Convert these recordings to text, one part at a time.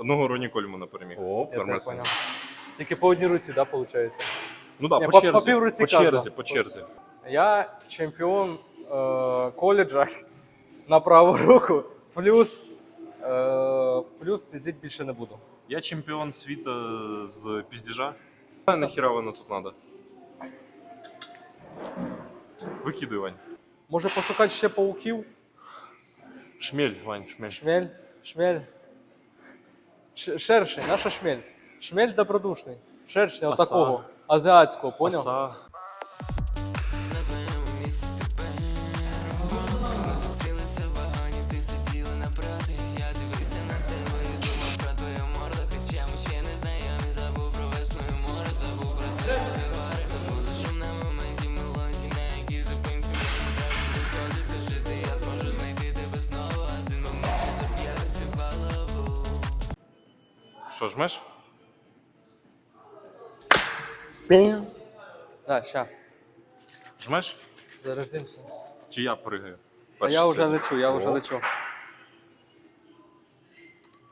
Одного Роні Кольмана переміг. О, я так понял. Тільки по одній руці, да, виходить? Ну так, Ні, по, по- черзі. по півруці по черзі, по черзі. Я чемпіон е, коледжа на праву руку, плюс, е, плюс піздіть більше не буду. Я чемпіон світу з піздіжа. А нахіра воно тут треба? Викидуй, Вань. Може пошукати ще пауків? Шмель, Вань, шмель. Шмель, шмель. Шершень, наша шмель. Шмель добродушний. Шершня Оса. отакого. Азіатського, поняв? Оса. На Що, жмеш? Так, ща. Жмеш? Зарождимося. Чи я пригаю? А я вже лечу, я вже лечу.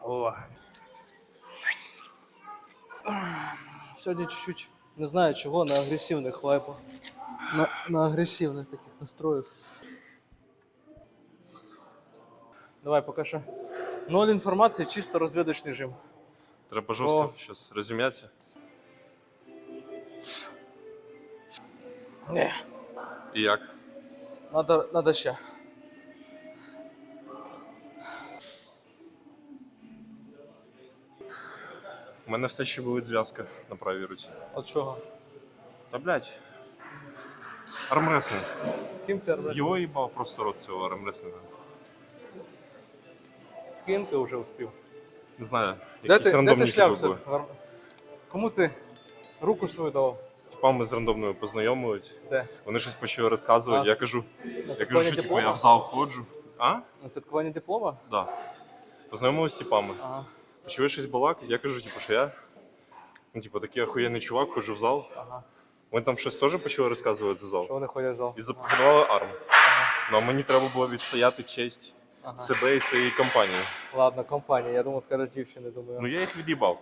О. Сьогодні чуть-чуть не знаю чого, на агресивних вайпах. На, на агресивних таких настроях. Давай поки що. Ноль інформації, чисто розвідочний режим. Треба жорстко зараз розім'ятися. Ні. І як? Надо, надо ще. У мене все ще болить зв'язка на правій руці. От чого? Та блядь. Армреслинг. З ким ти робиш? Його їбав просто рот цього армреслинга. З ким ти вже успів? Не знаю, Де якісь ти, де ти рандомні шлявся? були. Кому ти руку свою давав? З типами з рандомними познайомились. Де? Вони щось почали розказувати. А, Я кажу, На я кажу, що типу, диплома? я в зал ходжу. А? На святкуванні диплома? Да. Познайомились з типами. Ага. Почали щось балакати, я кажу, типу, що я. Ну, типу, такий охуєнний чувак, ходжу в зал. Ага. Вони там щось теж почали розказувати за зал. Що вони ходять в зал? І запропонували арм. Ну а мені треба було відстояти честь Ага. себе і своєї компанії. Ладно, компанія. Я думав, скажеш дівчини, думаю. Ну я їх від'їбав.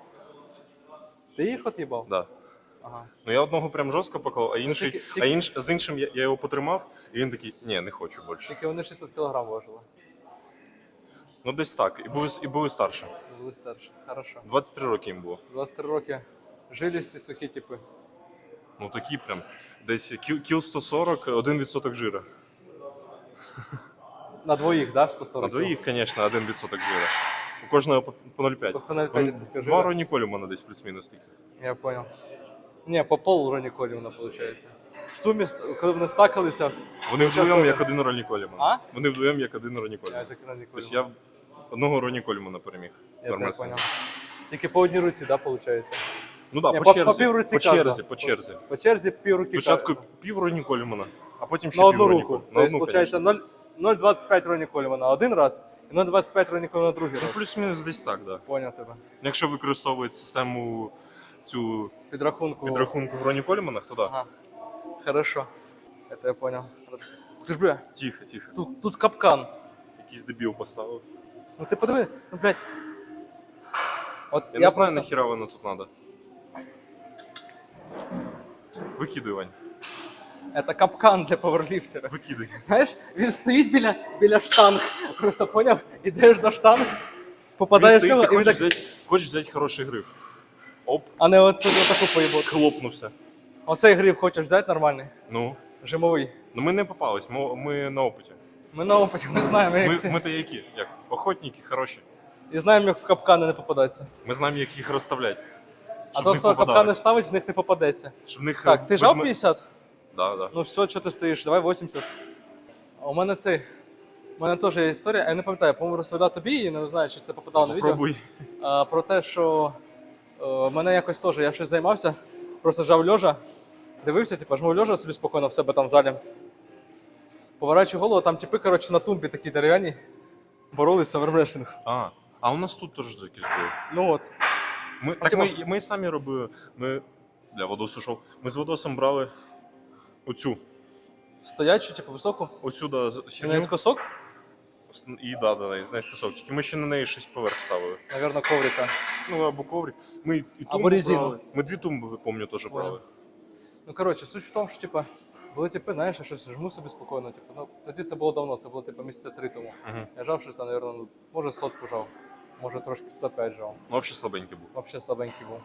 Ти їх от'їбав? Да. Ага. Ну я одного прям жорстко поклав, а інший, тільки- а інш, з іншим я, я його потримав, і він такий, ні, не хочу більше. Тільки вони 600 кг важили. Ну десь так. І були, і були старше. Були старші. Хорошо. 23 роки їм було. 23 роки. Жилісті сухі типи. Ну такі прям. Десь кіл, кіл 140, 1% жира. На двоїх, да, 140? На двоїх, звісно, 1% жира. У кожного по, по 0,5. По 0,5 жира. Два Роні Колімана десь плюс-мінус тільки. Я понял. Ні, по пол Роні Колівна, виходить. В сумі, коли вони стакалися, Вони вдвоєм як один Роні Коліман. А? Вони вдвоєм як один Роні я Коліман. так Роні Тобто я одного Роні Колімана переміг. Я Нормально. Тільки по одній руці, да, виходить? Ну так, да, по- по, черзі. по півруці по черзі, по черзі. По черзі пів руки. Спочатку пів Роні Колімана, а потім ще на одну руку. Колімана. Тобто, виходить, 0 0,25 Роні Колівана один раз і 0,25 Роні Колівана другий Ну раз. плюс-мінус десь так, да. Поняв тебе. Якщо використовують систему цю Підрахунку. підрахунку в Роні Коліманах, то да. Ага. Хорошо. Это я понял. Ти ж, бля, Тихо, тихо. тут, тут капкан. Якийсь дебіл поставив. Ну ти подиви, ну блядь. От Я, не знаю, просто- нахіра воно тут треба. Викидуй, Вань. Это капкан для пауерліфтера. Викидай. Знаєш, він стоїть біля, біля штанг. Просто поняв, ідеш до штанг, попадаєш в нього, і він так, хочеш взяти хороший гриф. Оп, а не от, таку поїбот. схлопнувся. Оцей гриф хочеш взяти нормальний, Ну. жимовий. Ну ми не попались, ми, ми на опиті. Ми на опиті, ми знаємо, як Ми, це. ми то які? Як? Охотники хороші. І знаємо, як в капкани не попадатися. Ми знаємо, як їх розставляти. А Щоб то, не хто капкани ставить, в них не попадеться. Щоб в них Так, ти ведме- жав 50? Да, да. Ну все, що ти стоїш, давай 80. А у мене цей. У мене теж є історія, я не пам'ятаю, по-моєму, розповідав тобі, і не знаю, чи це попадало на відео. Пробуй. А, про те, що е, мене якось теж, я щось займався, просто жав льожа, дивився, типу, жму льожа собі спокійно в себе там в залі. Поворачую голову, там типи, коротше, на тумбі такі дерев'яні, боролися в армреслінг. А, а у нас тут теж такі ж були. Ну от. Ми, так типа- ми, ми самі робили. Ми для Водосу йшов. Ми з Водосом брали оцю. Стоячу, типу, високу. Осюди Чи не херню. скосок? І да, да, да, з наискосок. Тільки ми ще на неї щось поверх ставили. Наверно, коврика. Ну, або коврик. Ми і тумбу Або резину. брали. Ми дві тумби, пам'ятаю, теж брали. Ну, коротше, суть в тому, що, типа, були типи, знаєш, я щось жму собі спокійно. Типу, ну, тоді це було давно, це було типу місяця три тому. Угу. Я жав щось там, наверно, ну, може сотку жав, може трошки 105 жав. Ну, взагалі слабенький був. Вообще слабенький був.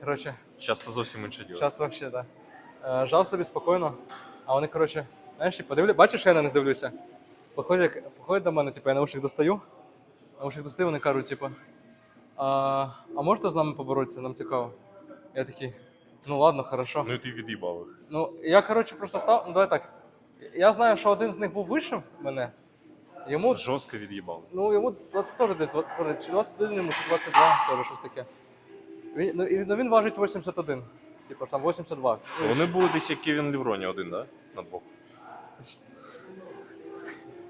Коротше, Часто зовсім інше діло. Зараз вообще, да. Е, Жав собі спокійно, а вони, коротше, знаєш, типу, дивлю, бачиш, я на них дивлюся. Підходять, підходять до мене, типу, я наушник достаю, наушник достаю, вони кажуть, типу, а, а можете з нами поборотися, нам цікаво. Я такий, ну ладно, хорошо. Ну і ти від'їбав їх. Ну, я, коротше, просто став, ну давай так. Я знаю, що один з них був вищим мене. Йому, Жорстко від'їбав. ну, йому два- теж десь два- чи 21, йому чи 22, теж щось таке. Він, ну, і- ну, він важить 81. Типу, там 82. Ну, Вони були десь як Кевін Лівроні один, да? На двох.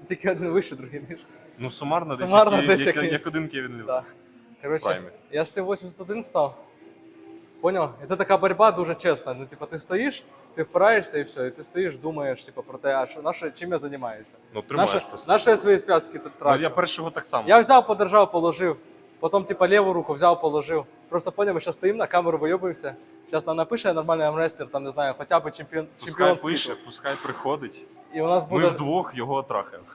Тільки один вище, другий нижче. Ну, сумарно десь, Сумарно як, десь як, як- як один Кевін Лівроні. Да. Коротше, Праймі. я з тим 81 став. Поняв? І це така боротьба дуже чесна. Ну, типу, ти стоїш, ти впираєшся і все, і ти стоїш, думаєш, типу, про те, а що наше, чим я займаюся. Ну, тримаєш Наше, просто. наше я свої зв'язки тут Ну, трачу. я першого так само. Я взяв, подержав, положив. Потім, типа, ліву руку взяв, положив. Просто поняв, ми зараз стоїмо на камеру вийобуємося. Зараз нам напише нормальний амрестер, там не знаю, хоча б чемпіон, Пускай чемпіон пише, світу. пускай приходить. І у нас Ми вдвох його трахаємо.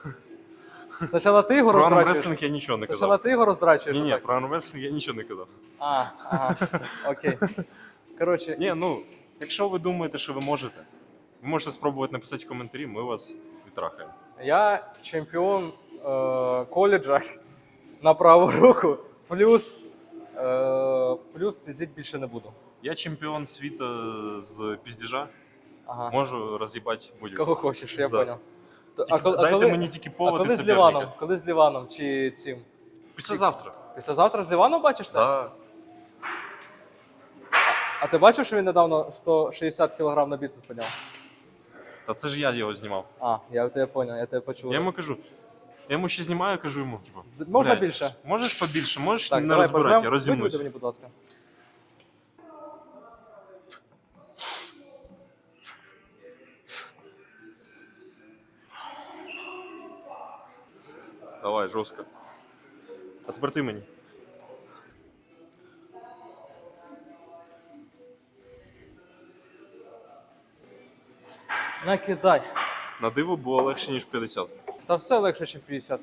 Спочатку ти його Про роздрачуєш. армрестлинг я нічого не Спочатку казав. ти його роздрачуєш. Ні, ні, отак. про армрестлинг я нічого не казав. А, ага, окей. Коротше, Ні, ну, якщо ви думаєте, що ви можете, ви можете спробувати написати в коментарі, ми вас відтрахаємо. я чемпіон е, коледжа на праву руку, плюс, е, плюс піздіть більше не буду. Я чемпіон світу з піздіжа, Ага. можу роз'їбати будь-кого. Кого хочеш, я Да. понял. То- Тільки коли- дайте коли- мені тільки а повод і коли з соперника. Ліваном? Коли з Ліваном чи цим? Післязавтра. Післязавтра з Ліваном бачишся? Да. А ти бачив, що він недавно 160 кг на біцепс підняв? Та це ж я його знімав. А, я тебе понял, я тебе почув. Я йому кажу. Я йому ще знімаю, кажу йому, типу. Можна блядь, більше? Можеш побільше, можеш Так, не давай розбирати, пожмем. я розімнусь. мені, будь ласка. Давай, жорстко. А тепер ти мені. Накидай. На диво було легше, ніж 50. Та все легше, ніж 50.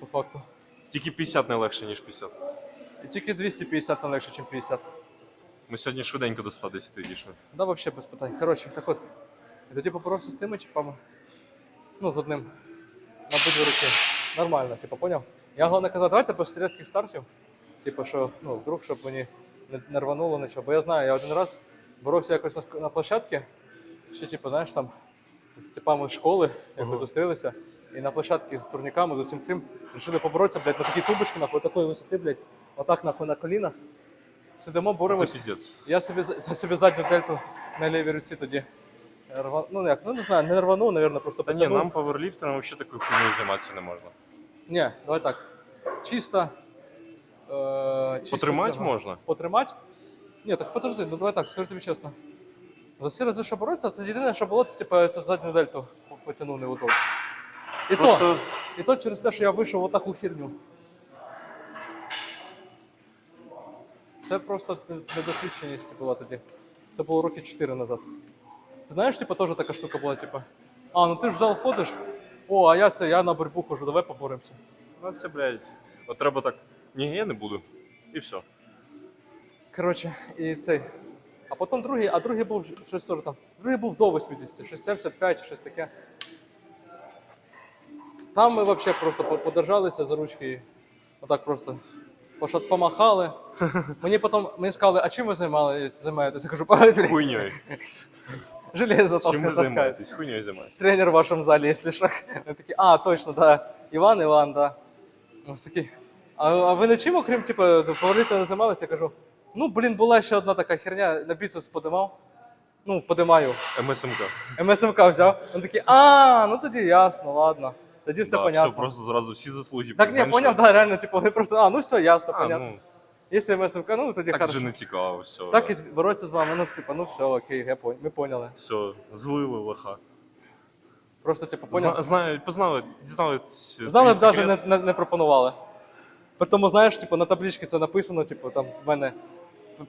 По факту. Тільки 50 не легше, ніж 50. І тільки 250 не легше, ніж 50. Ми сьогодні швиденько до 110 дійшли. Да, вообще без питань. Коротше, так от. І тоді попоровся з тими чіпами. Ну, з одним. На будь руки. Нормально, типу, поняв? Я головне казав, давайте без стрілецьких стартів. Типу, що, ну, вдруг, щоб мені не, не рвануло нічого. Бо я знаю, я один раз боровся якось на, на площадці, ще, типу, знаєш, там з типами з школи, якось зустрілися. І на площадці з турніками, з усім цим, вирішили поборотися, блядь, на такій тубочці, нахуй, такої висоти, блядь, отак нахуй на колінах. Сидимо, Це піздець. Я собі, я собі задню дельту на лівій руці тоді. Рва... Ну як, ну не знаю, не рванув, напевно, просто Та ні, потягнув. нам паверліфтерам взагалі такою хуйнею займатися не можна. Ні, давай так. Чисто. Е, чисто Потримати цього. можна. Потримати? Ні, так подожди, ну давай так, скажу тобі чесно. За всі рази, що боротися, це єдине, що було, це типу, це задню дельту потягнув неудобно. І то, Просто і то через те, що я вийшов в отаку херню. Це просто недосвідченість була тоді. Це було роки 4 назад. Знаєш, типу, теж така штука була, типу. А, ну ти ж в зал ходиш. О, а я це, я на боротьбу хожу, давай поборемося. ну, це, блядь, от треба так. Ні, я не буду. І все. Коротше, і цей. А потім другий, а другий був щось теж там. Другий був до 80, щось 75, щось таке. Там ми взагалі просто по- подержалися за ручки і отак просто пошат помахали. Мені потім мені сказали, а чим ви займали, займаєтеся? Я кажу, «Пам'ятаєте, Хуйньою. Железо Чим ви таскають. займаєтесь? Хуйньою займаєтесь. Тренер в вашому залі, якщо що. Вони такі, а, точно, да. Іван, Іван, да. Ось такі. А, а ви нічим, окрім, типу, поверліти не займалися? Я кажу, ну, блін, була ще одна така херня, на біцепс подимав. Ну, подимаю. МСМК. МСМК взяв. Він такий, а, ну тоді ясно, ладно. Тоді все да, понятно. Все, просто зразу всі заслуги. Так, ні, поняв, да, реально, типу, вони просто, а, ну все, ясно, А, понятно. ну, Якщо МСМК, ну тоді так хорошо. вже не цікаво, все. Так і боротися з вами, ну, типу, ну все, окей, я пон... ми поняли. Все, злили лоха. Просто, типу? Зна, знаю, познали, дізнали. Знали, твій навіть секрет. не, не, не пропонували. Тому, знаєш, типу, на табличці це написано, типу, там в мене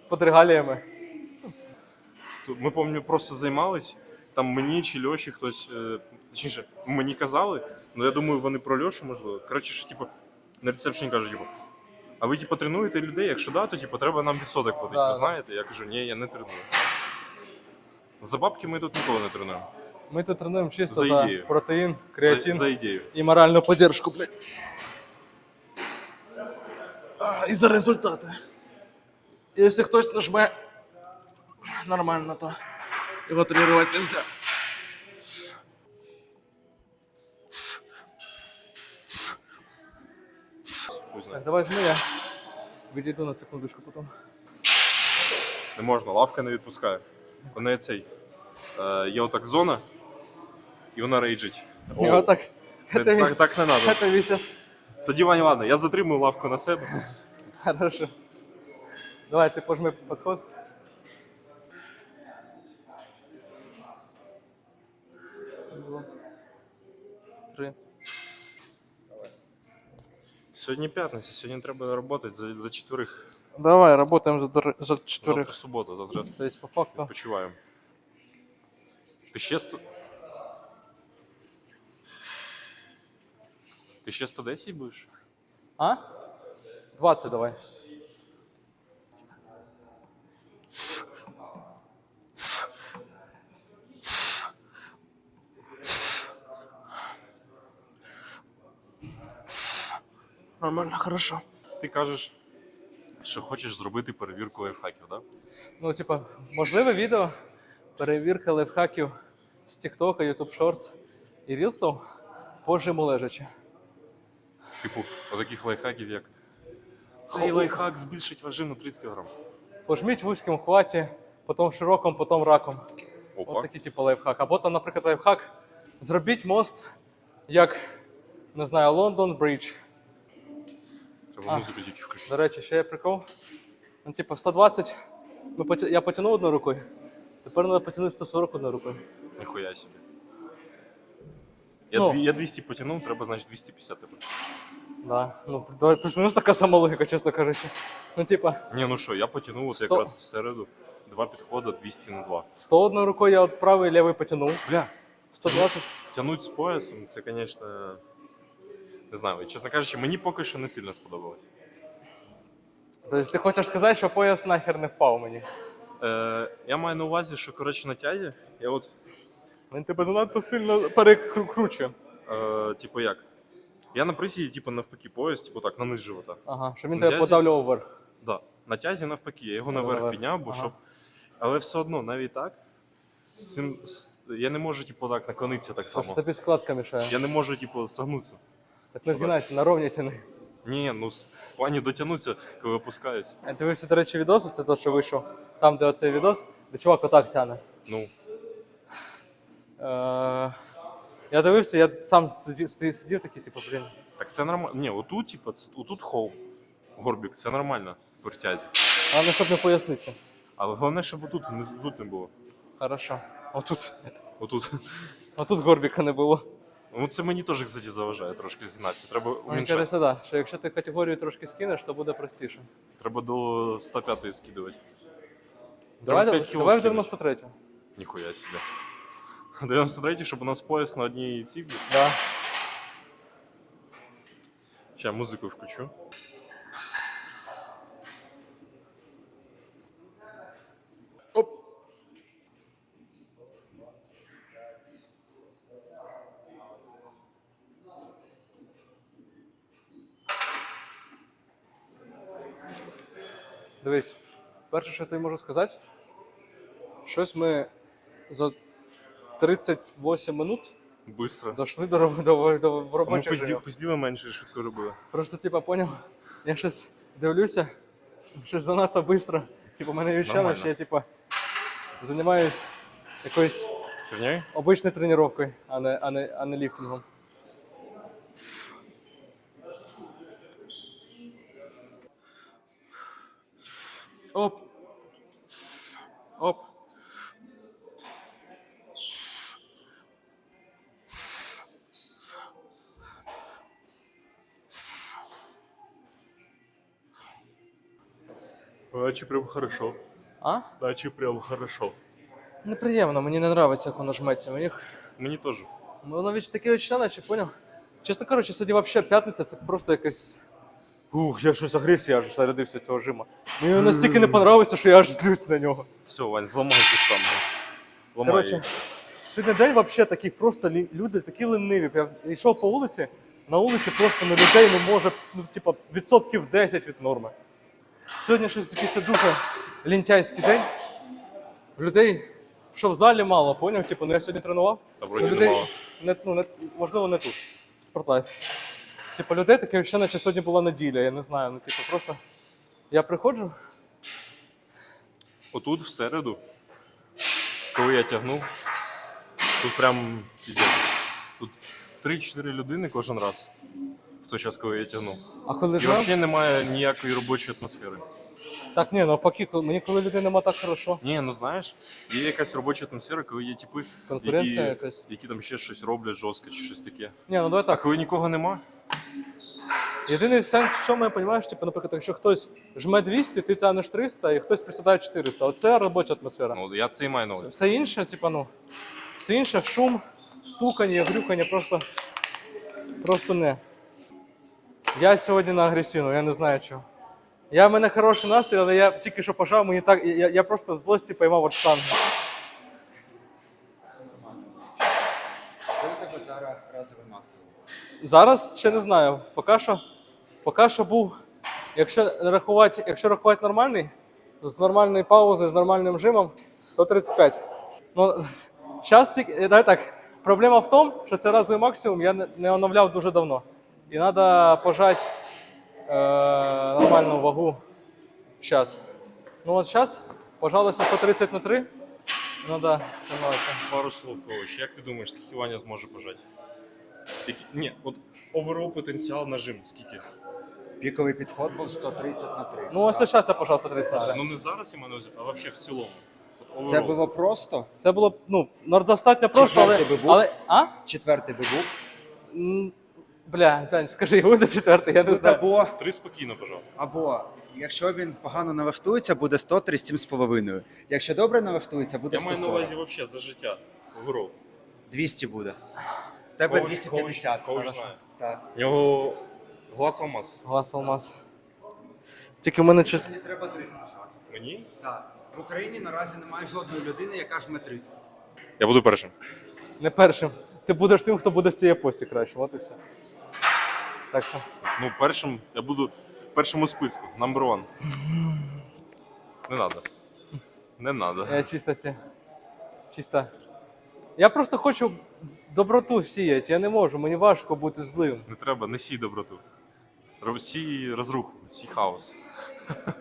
під регаліями. Ми пам'ятаю, просто займались. Там мені чи Льоші хтось, е, точніше, мені казали, ну я думаю, вони про Льошу, можливо. Коротше, що типу, на рецепшені кажуть, типу, а ви типу, тренуєте людей? Якщо да, то типу, треба нам відсоток платити. Да, ви да. знаєте? Я кажу, ні, я не треную. За бабки ми тут ніколи не тренуємо. Ми тут тренуємо чисто За за, ідею. протеїн, За, креатин за ідею. і моральну поддержку, блядь. А, І за результати. Якщо хтось нажме нормально, то його тренувати не Так, давай жми я. Відійду на секундочку потім. Не можна, лавка не відпускає. У неї цей. Е, є отак зона, і вона рейджить. І отак. Не- Это так, так не треба. Это ви сейчас. Тоді Ваня, ладно, я затримую лавку на себе. Хорошо. Давай, ты пожми подход. Два. Три. Сьогодні п'ятниця, сьогодні треба працювати за, за четверих. Давай, работаем за, дор- за Завтра четверых. субота, завтра То есть по факту. почуваємо. Ти ще сто... Ти ще 110 будеш? А? 20 давай. Нормально, хорошо. Ти кажеш, що хочеш зробити перевірку лайфхаків, так? Да? Ну, типа, можливе відео, перевірка лайфхаків з TikTok, YouTube Shorts і Reels по жиму лежачи. Типу, отаких лайфхаків, як цей лайфхак збільшить вагу на 30 кг. Пожміть в вузькому хваті, потім широком, потім раком. Опа. От такий типу лайфхак. Або там, наприклад, лайфхак. Зробіть мост, як, не знаю, Лондон Бридж. Треба А. музику тільки включити. До речі, ще є прикол. Ну, типу, 120. Ми поті- Я потягнув одною рукою. Тепер треба потягнути 140 одною рукою. Ніхуя собі. Я, Ну. дві- я 200 потягнув, треба, значить, 250 тепер. Да. Ну, давай, плюс-мінус така сама логіка, чесно кажучи. Ну, типа, Ні, ну що, я потягнув от Сто- якраз всереду. Два підходи, 200 на 2. 100 одною рукою я от правий лівий потягнув. Бля, 120. тянуть з поясом, це, звісно, не знаю. Чесно кажучи, мені поки що не сильно сподобалось. Тобто ти хочеш сказати, що пояс нахер не впав мені. Е, я маю на увазі, що коротше на тязі, я от, Він тебе занадто сильно перекручує. е, типу як? Я на присіді, типу, навпаки, пояс, типу так, на низ живота. Ага, що він На тебе тязі? подавлював вверх. Да. На тязі навпаки, я його наверх наверх. підняв, бо Ага. щоб. Але все одно, навіть так. З цим, з- я не можу, типу, так наклонитися так Тому що само. тобі складка мішає. Я не можу, типу, согнутися. Так не згинайся, на ровні тяни. Ні, ну в плані дотягнутися, коли опускаюсь. Я дивився, до речі, відос, це те, що вийшов. Там, де оцей відос, де чувак отак тяне. Ну, Е, я дивився, я сам сидів, сидів, сидів такий, типу, блін. так це нормально. Ні, отут, типу, це- отут холм. Горбік, це нормально при тязі. Головне, щоб не поясниться. Але головне, щоб отут, не- тут не було. Хорошо. Отут. Отут. Отут горбіка не було. Ну це мені теж, кстати, заважає трошки згинатися. Треба Мені уміншати. кажеться, да, що якщо ти категорію трошки скинеш, то буде простіше. Треба до 105 скидувати. Давай, Треба давай, 5 кіло давай в скинути. 93 Ніхуя себе. 93 щоб у нас пояс на одній ціглі. Да. Сейчас музику включу. Дивись, перше, що я тобі можу сказати, щось ми за 38 минут Быстро. дійшли до, роб- до, до А ми робочих менше швидко робили. Просто, типа, поняв, я щось дивлюся, щось занадто швидко. Типу, мене Нормально. що я, типа, займаюсь якоюсь обичною тренуванням, а не, а не, а не ліфтингом. Оп. Оп. Наче прям хорошо. А? Наче прям хорошо. Неприємно, мені не подобається, як воно жметься. Мені... Мені теж. Ну, воно від таке очі, наче, поняв? Чесно кажучи, сьогодні взагалі п'ятниця це просто якась Ух, я щось агресія аж зарядився цього жима. Мені настільки не понравився, що я аж злюсь на нього. Все, Вань, зламайся сам. Ламай. Її. сьогодні день взагалі такий просто лі- люди такі лениві. Я йшов по вулиці, на вулиці просто на людей не може, ну, типа, відсотків 10 від норми. Сьогодні щось якийсь дуже лінтяйський день. Людей, що в залі мало, поняв? Типу, ну я сьогодні тренував. Та вроді людей, немало. не, ну, не, можливо, не тут. Спортлайф. Типу, людей таке відчуття, наче сьогодні була неділя, я не знаю. Ну, типу, просто я приходжу, Отут в середу, коли я тягнув, тут прям піздець. Тут 3-4 людини кожен раз. В той час, коли я тягнув. а коли І взагалі немає ніякої робочої атмосфери. Так, ні, навпаки, коли- мені коли людей нема так хорошо. Ні, ну знаєш, є якась робоча атмосфера, коли є типи, Конкуренція які, якась. які там ще щось роблять жорстко чи щось таке. Ні, ну давай А так. коли нікого нема, Єдиний сенс в чому я розумію, типу, наприклад, якщо хтось жме 200, ти тянеш 300, і хтось присідає 400. Оце робоча атмосфера. ну я це і маю на увазі. Все інше, типу, ну, все інше шум, стукання, грюкання, просто, просто не. Я сьогодні на агресивну, я не знаю чого. Я в мене хороший настрій, але я тільки що пожав, мені так. Я, я просто злості поймав от штангу. Коли у тебе зараз разовий максимум? Зараз ще не знаю. Поки що, поки що був, якщо рахувати, якщо рахувати нормальний, з нормальною паузою, з нормальним жимом, то 35. Ну, час тільки, давай так. Проблема в тому, що це разовий максимум я не, оновляв дуже давно. І треба пожати е, нормальну вагу зараз. Ну от зараз, пожалуйста, 130 на 3. Ну так, да, тримаюся. Пару слов, Ковач. Як ти думаєш, скільки Ваня зможе пожати? Які... Ні, от оверол потенціал на жим, скільки? Піковий підход був 130 на 3. Ну ось зараз я пожав 130 на 3. Ну не зараз я маю на увазі, а взагалі в цілому. От Це overall. було просто. Це було ну, ну, достатньо просто, але. Четвертий би був? але а? Четвертий би був. М, Бля, Дань, скажи, буде четвертий, я не Тут знаю. або, Три спокійно, пожалуй. або, якщо він погано налаштується, буде 137,5. Якщо добре налаштується, буде Я маю на 140. увазі взагалі за життя. Оверол. 200 буде. В тебе Коуч- 250. коуч- коуч знає. Так. Нього глаз алмаз. Глас алмаз. Тільки в мене щось. Мені треба 300 жати. Мені? Так. В Україні наразі немає жодної людини, яка жме 300. Я буду першим. Не першим. Ти будеш тим, хто буде в цій епосі кращим, от і все. Так що. Ну, першим я буду в першому списку. Number one. Не надо. Не надо. Я чисто ці. Чисто. Я просто хочу доброту сіяти, я не можу, мені важко бути злим. Не треба, не сій доброту. Сій розруху, сій хаос.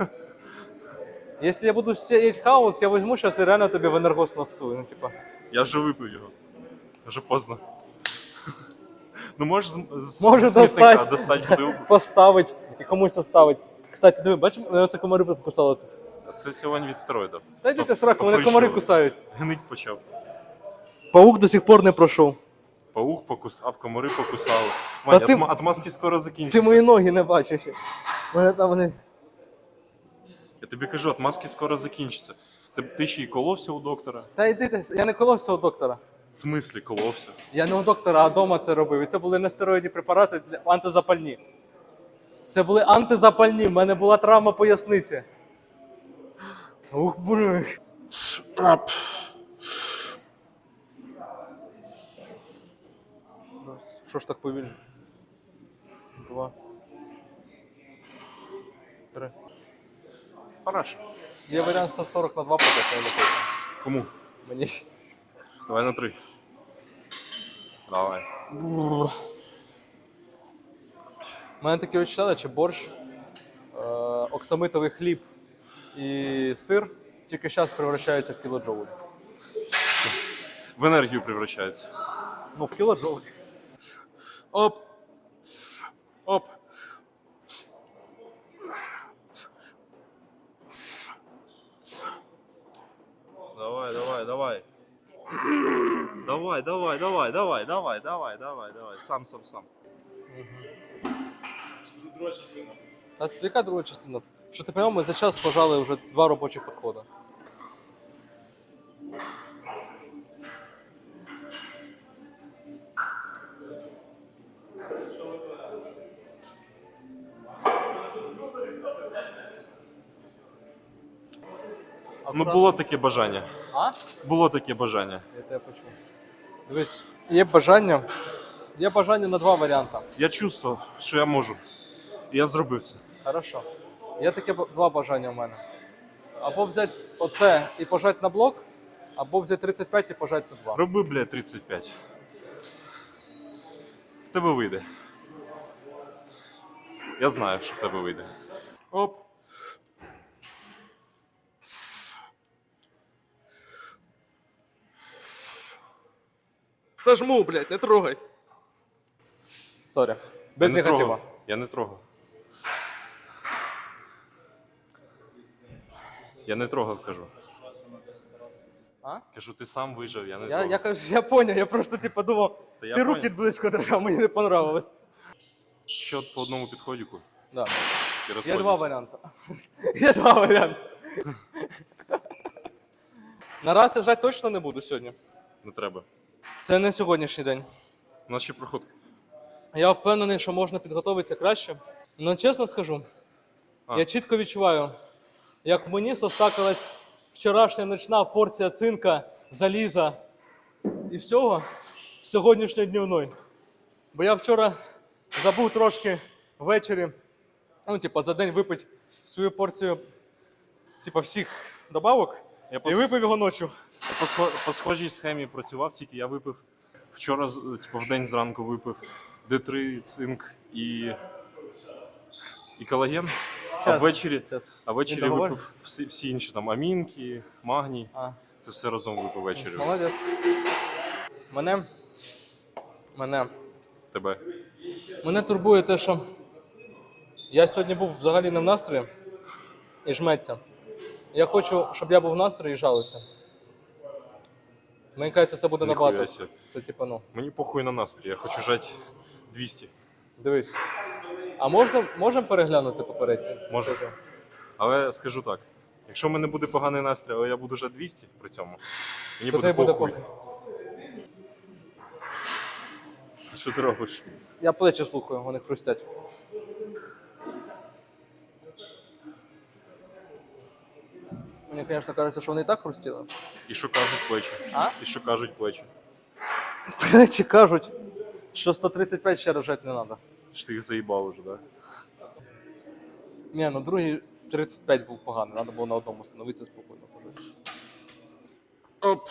Якщо я буду сіяти хаос, я візьму зараз і реально тобі в енергос насую. Ну, типа. Я вже випив його. Вже поздно. Ну можеш з, Може смітника достать. достати бутилку. Поставить і комусь оставить. Кстати, диви, бачиш, мене комари покусали тут. А це сьогодні від стероїдів. Та йдіть в сраку, мене Поприщили. комари кусають. Гнить почав. Паук до сих пор не пройшов. Паук покусав, комари покусали. Та Ваня, ти- отма- отмазки скоро Ти закінчаться. мої ноги не бачиш. Мене там вони. Я тобі кажу, отмазки скоро закінчаться. Ти, ти ще й коловся у доктора. Та йди, ти, я не коловся у доктора. В смислі коловся? Я не у доктора, а вдома це робив. І це були нестероїдні препарати для антизапальні. Це були антизапальні. В мене була травма поясниці. Ух, блин. Що ж так повільно? Два. Три. Параш. Є варіант 140 на 2 подати. Кому? Мені. Давай на три. Давай. У мене таке відчуття, чи борщ, е, оксамитовий хліб і сир тільки зараз превращаються в кілоджоуль. В енергію превращається. Ну, в кілоджоуль. Оп. Оп. Давай, давай, давай, давай, давай, давай, давай, давай. Сам, сам, сам. Друга частина. А яка друга частина? Що ти ми за час пожали вже два робочих підходи. Ну було таке бажання. А? Було таке бажання. Я тебе почув. Дивись, є бажання. Є бажання на два варіанти. Я чувствував, що я можу. І я зробив це. Хорошо. Є таке б- два бажання у мене. Або взяти оце і пожати на блок, або взяти 35 і пожати на 2. Роби, блядь, 35. В тебе вийде. Я знаю, що в тебе вийде. Оп. Та жму, блядь, не трогай. Сорі. Без я не негатива. трогав. Я не трогав. Я не трогав, кажу. А? Кажу, ти сам вижив, я не Я, трогав. я, кажу, я поняв, я просто типу думав, Та я ти поняв. руки близько держав, мені не понравилось. Що по одному підходіку? Да. І Є два варіанти. Є два варіанти. На раз я жать точно не буду сьогодні. Не треба. Це не сьогоднішній день. У нас ще проходка. Я впевнений, що можна підготуватися краще. Ну, чесно скажу, А. я чітко відчуваю, як в мені состакалась вчорашня ночна порція цинка, заліза і всього сьогоднішньої дневної. Бо я вчора забув трошки ввечері, ну, типа, за день випити свою порцію, типа, всіх добавок, Я і пос- випив його ночі. По, по схожій схемі працював, тільки я випив вчора, типу, в день зранку випив Д3, цинк і, і колаген. А ввечері, а ввечері випив всі, всі інші там амінки, магній. А. Це все разом випив ввечері. Молодець. Мене. Мене. Тебе. Мене турбує те, що я сьогодні був взагалі не в настрої і жметься. Я хочу, щоб я був в настрої і жалився. Мені кажеться, це буде Ніхуя набагато. Це типа, ну, Мені похуй на настрій, я хочу жати 200. дивись. А можна, можемо переглянути попередньо? Може. Але скажу так: якщо в мене буде поганий настрій, але я буду жати 200 при цьому, мені Тоді буде похуй. Що ти робиш? Я плечі слухаю, вони хрустять. Мені, звісно, кажеться, що вони і так хрустіли. І що кажуть плечі? А? І що кажуть плечі? Плечі кажуть, що 135 ще рожати не треба. Що ти їх заїбав уже, так? Ні, ну другий 35 був поганий, треба було на одному становитися спокійно пожити. Оп.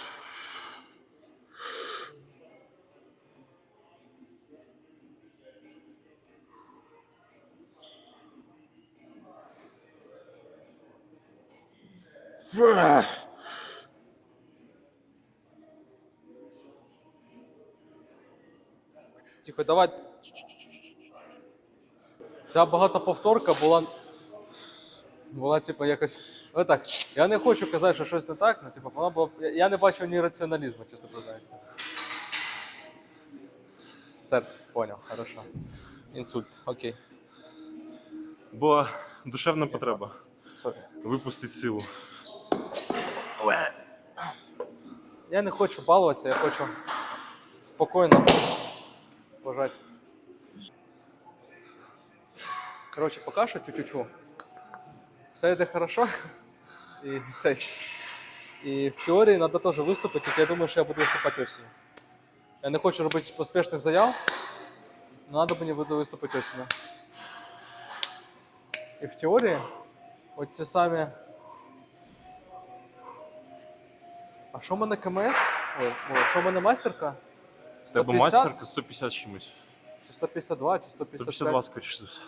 Тихо, давай. Ця багатоповторка була. Була, типу, якось. Отак. Я не хочу казати, що щось не так, ну, типу, вона була. я- не бачив ні раціоналізму, чесно признається. Серце, поняв, хорошо. Інсульт, окей. Була душевна потреба Сорі. випустити силу. Я не хочу балуватися, я хочу спокійно пожати. Коротше, поки що тю-тю-тю. Все йде хорошо. І, цей. і в теорії треба теж виступити, я думаю, що я буду виступати осінню. Я не хочу робити поспішних заяв, але треба мені буде виступити осінню. І в теорії, от ті самі А що в мене КМС? Ой, що в мене мастерка? В тебе 150? майстерка 150 з чимось. Чи 152, чи 155? 152, скоріше за все.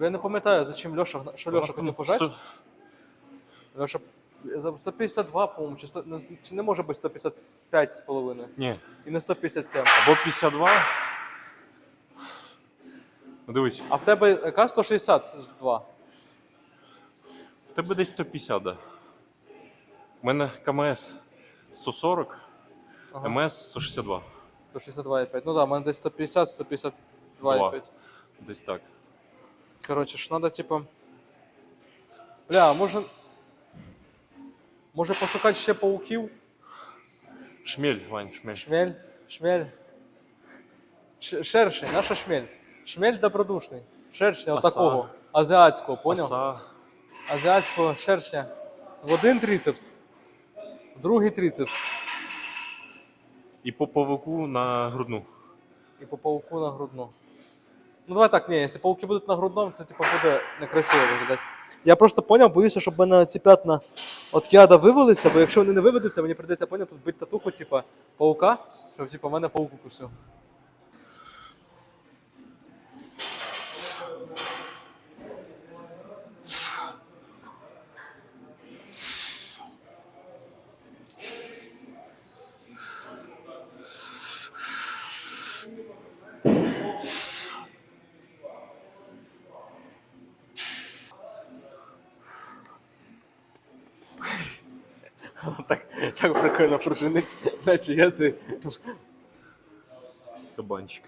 Я не пам'ятаю, зачем Льоша, гна- що Льоша хотів пожати. Льоша, за 152, по-моєму, чи, 100, не- чи не може бути 155 з половиною? Ні, І не 157. або 52. Ну, Дивись, А в тебе яка 162? в тебе десь 150, да. У мене КМС 140, Ага. МС 162. 162,5. Ну да, в мене десь 150, 152,5. Десь так. Коротше ж, треба, типу, Бля, може. Може пошукати ще пауків? Шмель, Вань, шмель. Шмель, шмель. Ш- Шершень, наша шмель. Шмель добродушний. Шершня Оса. отакого. Азіатського, поняв? Оса. Азіатського шершня. В один трицепс. В другий трицепс. І по павуку на грудну. І по пауку на грудну. Ну давай так, ні, якщо пауки будуть на грудному, це типу буде некрасиво виглядати. Я просто поняв, боюся, щоб в мене ці п'ятна от яда вивелися, бо якщо вони не виведуться, мені прийдеться поняв, тут бити татуху, типу, паука, щоб типу, мене пауку кусив. Так, так прикольно пружинить, наче я це. Кабанчик.